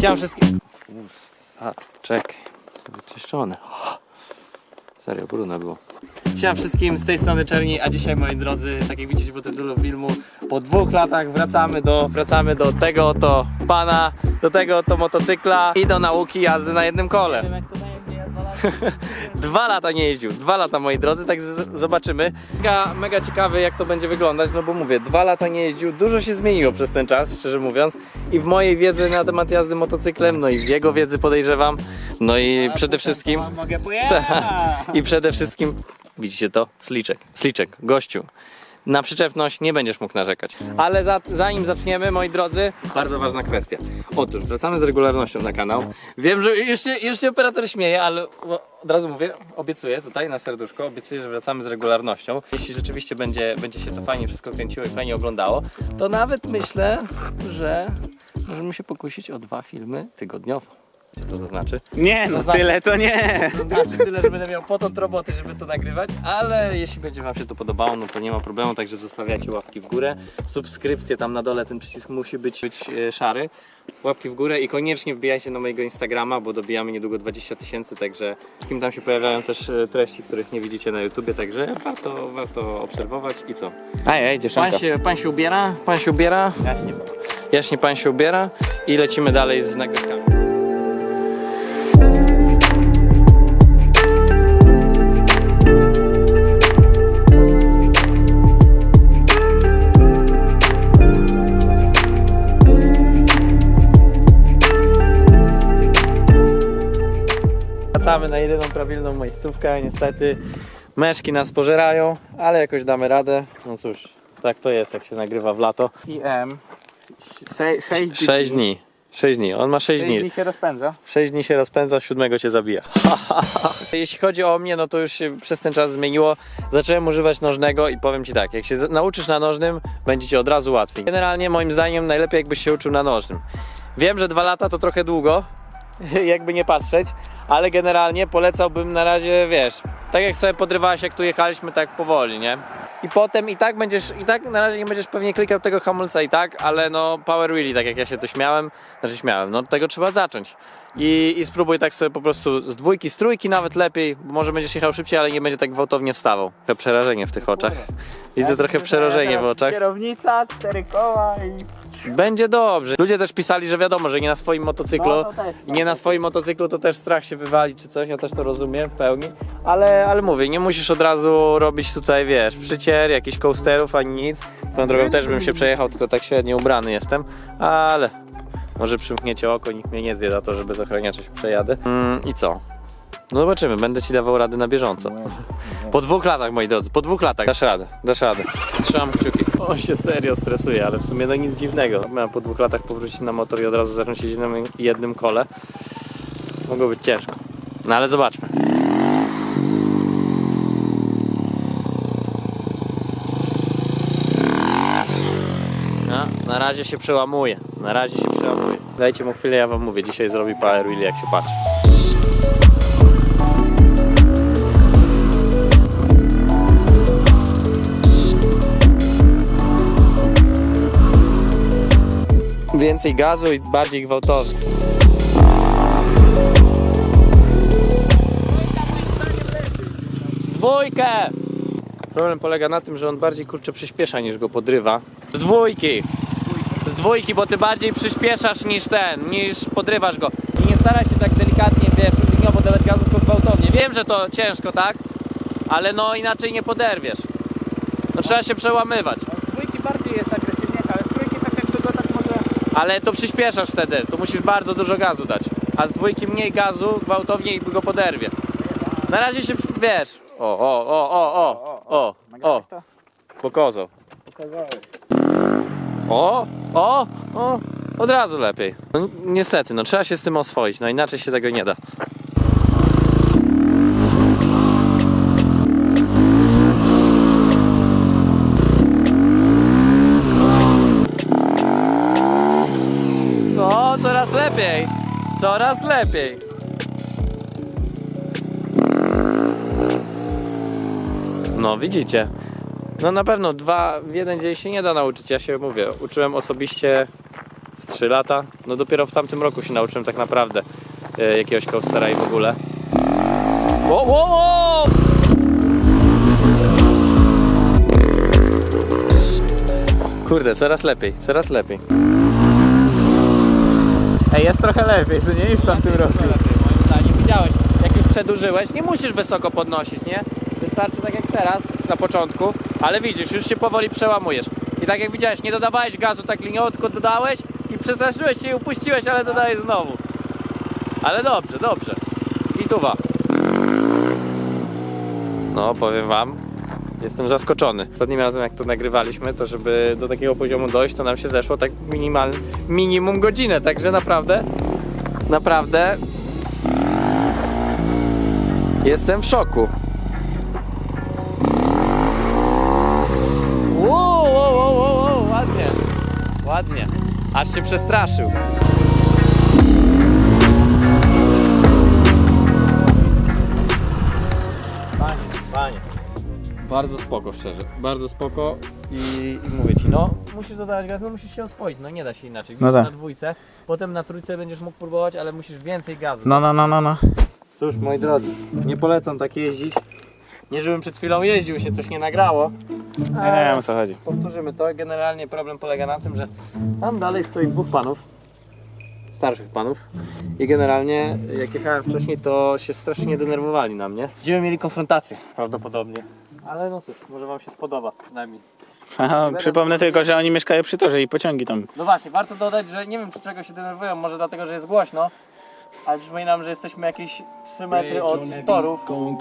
Siema wszystkim. A, czekaj. To wyczyszczone. Serio, brudne było. Siema wszystkim, z tej strony Czerni, a dzisiaj moi drodzy, tak jak widzicie po tytule filmu, po dwóch latach wracamy do, wracamy do tego oto pana, do tego oto motocykla i do nauki jazdy na jednym kole. Dwa lata nie jeździł, dwa lata moi drodzy, tak zobaczymy. Mega, mega ciekawy jak to będzie wyglądać, no bo mówię, dwa lata nie jeździł, dużo się zmieniło przez ten czas, szczerze mówiąc. I w mojej wiedzy na temat jazdy motocyklem, no i w jego wiedzy podejrzewam, no i przede wszystkim... Mogę pojechać. I przede wszystkim, widzicie to? Sliczek, sliczek, gościu. Na przyczepność nie będziesz mógł narzekać. Ale za, zanim zaczniemy, moi drodzy, bardzo ważna kwestia. Otóż wracamy z regularnością na kanał. Wiem, że już się, już się operator śmieje, ale od razu mówię, obiecuję tutaj na serduszko, obiecuję, że wracamy z regularnością. Jeśli rzeczywiście będzie, będzie się to fajnie wszystko kręciło i fajnie oglądało, to nawet myślę, że możemy się pokusić o dwa filmy tygodniowo. Co to znaczy? Nie, no znaczy- tyle to nie. To znaczy tyle, że będę miał potąd roboty, żeby to nagrywać, ale jeśli będzie Wam się to podobało, no to nie ma problemu, także zostawiacie łapki w górę, subskrypcje tam na dole, ten przycisk musi być, być e, szary, łapki w górę i koniecznie wbijajcie na mojego Instagrama, bo dobijamy niedługo 20 tysięcy, także wszystkim tam się pojawiają też e, treści, których nie widzicie na YouTubie, także warto, warto obserwować i co? Ej, ej, Pan dziewczynka. się, pan się ubiera, pan się ubiera, Jaśnie. jaśnie pan się ubiera i lecimy dalej z nagrywkami. Wracamy na jedyną prawilną miejscówkę. Niestety meszki nas pożerają, ale jakoś damy radę. No cóż, tak to jest, jak się nagrywa w lato. TM. 6 6 dni. 6 dni. On ma 6 dni dni. się rozpędza. 6 dni się rozpędza, 7 cię zabija. Jeśli chodzi o mnie, no to już się przez ten czas zmieniło. Zacząłem używać nożnego i powiem ci tak, jak się nauczysz na nożnym, będzie ci od razu łatwiej. Generalnie moim zdaniem najlepiej jakbyś się uczył na nożnym. Wiem, że dwa lata to trochę długo, jakby nie patrzeć, ale generalnie polecałbym na razie, wiesz, tak jak sobie podrywałeś, jak tu jechaliśmy, tak powoli, nie? I potem i tak będziesz, i tak na razie nie będziesz pewnie klikał tego hamulca i tak, ale no power wheelie, tak jak ja się to śmiałem, znaczy śmiałem, no tego trzeba zacząć. I, I spróbuj tak sobie po prostu z dwójki, z trójki nawet lepiej, bo może będziesz jechał szybciej, ale nie będzie tak gwałtownie wstawał. To przerażenie w tych oczach. Widzę trochę przerażenie w oczach. Kierownica, cztery koła i... Będzie dobrze. Ludzie też pisali, że wiadomo, że nie na swoim motocyklu. No, to też. I nie na swoim motocyklu to też strach się wywalić czy coś, ja też to rozumiem w pełni. Ale, ale mówię, nie musisz od razu robić tutaj, wiesz, przycier, jakichś coasterów ani nic. Swoją drogą też bym się przejechał, tylko tak średnio ubrany jestem. Ale może przymkniecie oko, nikt mnie nie zwie za to, że bez ochraniacza się przejadę. Mm, I co? No zobaczymy, będę ci dawał rady na bieżąco. Po dwóch latach, moi drodzy, po dwóch latach. Dasz radę, dasz radę. Trzymam kciuki. On się serio stresuje, ale w sumie no nic dziwnego. Miałem po dwóch latach powrócić na motor i od razu zacząć jeździć na jednym kole. Mogło być ciężko. No ale zobaczmy. No, na razie się przełamuje. Na razie się przełamuje. Dajcie mu chwilę, ja wam mówię. Dzisiaj zrobi power wheel jak się patrzy. Więcej gazu i bardziej gwałtownie. Dwójkę! Problem polega na tym, że on bardziej kurczę przyspiesza niż go podrywa. Z dwójki! Z dwójki, bo ty bardziej przyspieszasz niż ten, niż podrywasz go. I nie staraj się tak delikatnie, wiesz, liniowo dawać gazu, tylko gwałtownie. Wiem, że to ciężko, tak? Ale no inaczej nie poderwiesz. No trzeba się przełamywać. Z dwójki bardziej jest agresywniejsza, ale z trójki tak jakby go tak może... Ale to przyspieszasz wtedy, tu musisz bardzo dużo gazu dać. A z dwójki mniej gazu, gwałtownie i go poderwie. Na razie się, wiesz. O, o, o, o, o, o, o, to? pokazał. O, o, o, od razu lepiej. No, ni- niestety, no trzeba się z tym oswoić, no inaczej się tego nie da. Coraz lepiej. No, widzicie. No na pewno dwa w jeden dzień się nie da nauczyć. Ja się mówię, uczyłem osobiście z 3 lata. No dopiero w tamtym roku się nauczyłem tak naprawdę e, jakiegoś coastera i w ogóle. Kurde, coraz lepiej, coraz lepiej. Ej, jest trochę lepiej, to nie niż tamtym roku. lepiej, moim zdaniem. Widziałeś, jak już przedłużyłeś, nie musisz wysoko podnosić, nie? Wystarczy tak jak teraz, na początku, ale widzisz, już się powoli przełamujesz. I tak jak widziałeś, nie dodawałeś gazu, tak liniutko dodałeś i przestraszyłeś się i upuściłeś, ale dodajesz znowu. Ale dobrze, dobrze. I tuwa. No, powiem wam, jestem zaskoczony. Ostatnim razem jak to nagrywaliśmy, to żeby do takiego poziomu dojść, to nam się zeszło tak minimal, minimum godzinę, także naprawdę, naprawdę jestem w szoku. Wow, wow, wow, wow, ładnie, ładnie, aż się przestraszył. Bardzo spoko, szczerze. Bardzo spoko i, i mówię ci, no musisz dodawać gaz, no musisz się oswoić, no nie da się inaczej. No Widzisz, tak. na dwójce, potem na trójce będziesz mógł próbować, ale musisz więcej gazu. No, no, no, no, no. Cóż, moi drodzy, nie polecam tak jeździć. Nie, żebym przed chwilą jeździł, się coś nie nagrało. Ja nie wiem o co chodzi. Powtórzymy to. Generalnie problem polega na tym, że tam dalej stoi dwóch panów, starszych panów. I generalnie, jak jechałem wcześniej, to się strasznie denerwowali na mnie. Będziemy mieli konfrontację prawdopodobnie. Ale no cóż, może wam się spodoba przynajmniej. Aha, przypomnę tylko, że oni mieszkają przy torze i pociągi tam. No właśnie, warto dodać, że nie wiem czy czego się denerwują, może dlatego, że jest głośno, ale przypominam, że jesteśmy jakieś 3 metry od torów. Going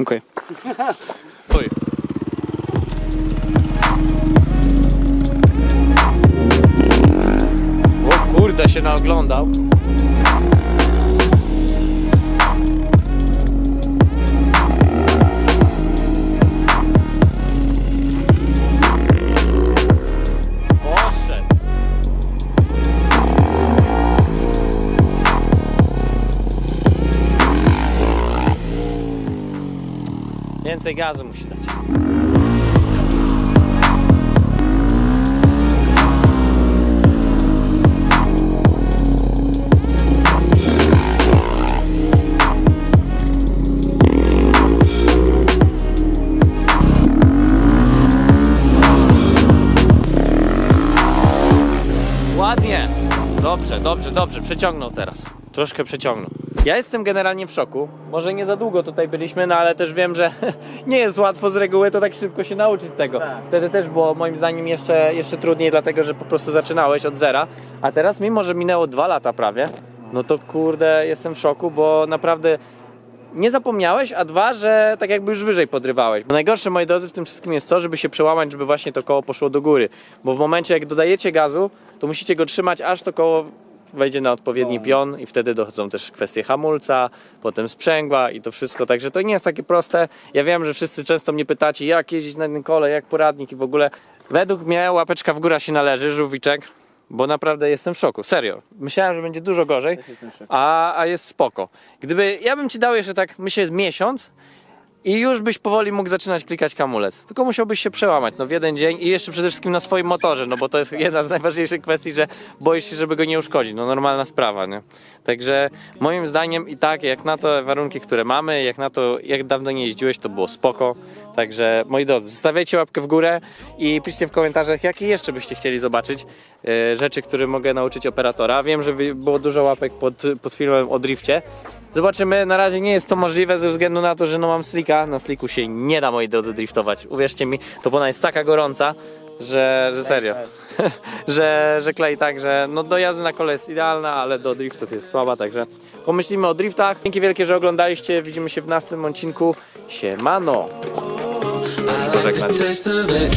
Okej. Oj. O kurde, się naoglądał. Więcej gazu musi dać. Ładnie. Dobrze, dobrze, dobrze. Przeciągnął teraz. Troszkę przeciągnął. Ja jestem generalnie w szoku. Może nie za długo tutaj byliśmy, no ale też wiem, że nie jest łatwo z reguły to tak szybko się nauczyć tego. Wtedy też było moim zdaniem jeszcze, jeszcze trudniej, dlatego że po prostu zaczynałeś od zera. A teraz, mimo że minęło dwa lata prawie, no to kurde, jestem w szoku, bo naprawdę nie zapomniałeś, a dwa, że tak jakby już wyżej podrywałeś. Bo najgorsze, moi drodzy, w tym wszystkim jest to, żeby się przełamać, żeby właśnie to koło poszło do góry. Bo w momencie, jak dodajecie gazu, to musicie go trzymać, aż to koło wejdzie na odpowiedni pion i wtedy dochodzą też kwestie hamulca, potem sprzęgła i to wszystko. Także to nie jest takie proste. Ja wiem, że wszyscy często mnie pytacie, jak jeździć na tym kole, jak poradnik i w ogóle. Według mnie łapeczka w górę się należy, żółwiczek. Bo naprawdę jestem w szoku, serio. Myślałem, że będzie dużo gorzej, a, a jest spoko. Gdyby, ja bym ci dał jeszcze tak, myślę, miesiąc i już byś powoli mógł zaczynać klikać kamulec. Tylko musiałbyś się przełamać, no w jeden dzień i jeszcze przede wszystkim na swoim motorze, no bo to jest jedna z najważniejszych kwestii, że boisz się, żeby go nie uszkodzić, no normalna sprawa, nie? Także moim zdaniem i tak, jak na te warunki, które mamy, jak na to, jak dawno nie jeździłeś, to było spoko. Także moi drodzy, zostawiajcie łapkę w górę i piszcie w komentarzach, jakie jeszcze byście chcieli zobaczyć e, rzeczy, które mogę nauczyć operatora. Wiem, że było dużo łapek pod, pod filmem o drifcie. Zobaczymy, na razie nie jest to możliwe ze względu na to, że no mam slika. Na sliku się nie da, moi drodzy, driftować. Uwierzcie mi, to ona jest taka gorąca, że, że serio. Tak, że, że klei tak, że no do jazdy na kole jest idealna, ale do driftów jest słaba, także pomyślimy o driftach. Dzięki wielkie, że oglądaliście. Widzimy się w następnym odcinku. Siemano! Pożegnać. taste of it.